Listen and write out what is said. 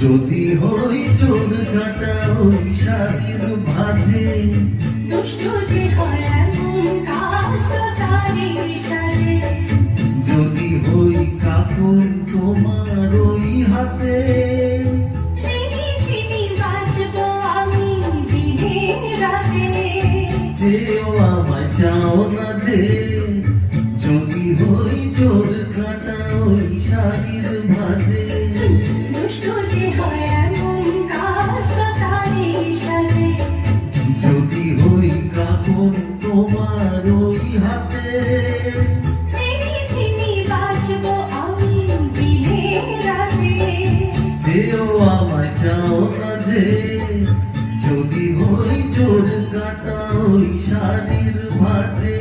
যদি হই চোর কাটা ওই শাড়ির ভাজে। দুষ্টু যে হয় এমন কাশ তারে যদি হই কাপড় তোমার ওই হাতে। যেও আমায় চাও না যে যদি হই চোর কাটা ওই শাড়ির ভাজে। যদি হই তোমার ওই হাতে। যেও আমায় চাও না যে যদি হই চোর কাটা ওই শাড়ির ভাজে।